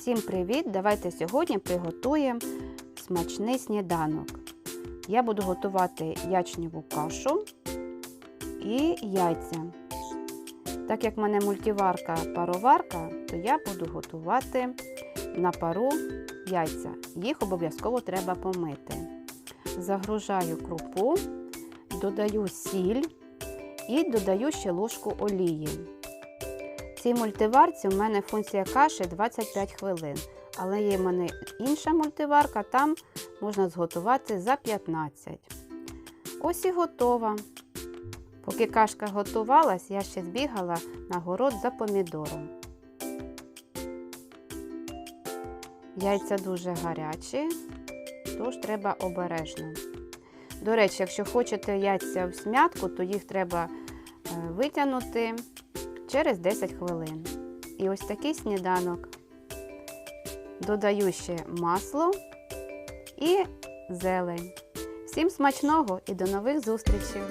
Всім привіт! Давайте сьогодні приготуємо смачний сніданок. Я буду готувати ячневу кашу і яйця. Так як в мене мультиварка пароварка, то я буду готувати на пару яйця. Їх обов'язково треба помити. Загружаю крупу, додаю сіль і додаю ще ложку олії. Цій мультиварці у мене функція каші 25 хвилин. Але є в мене інша мультиварка, там можна зготувати за 15. Ось і готова. Поки кашка готувалась, я ще збігала на город за помідором. Яйця дуже гарячі, тож треба обережно. До речі, якщо хочете яйця в смятку, то їх треба е, витягнути через 10 хвилин. І ось такий сніданок. Додаю ще масло і зелень. Всім смачного і до нових зустрічей!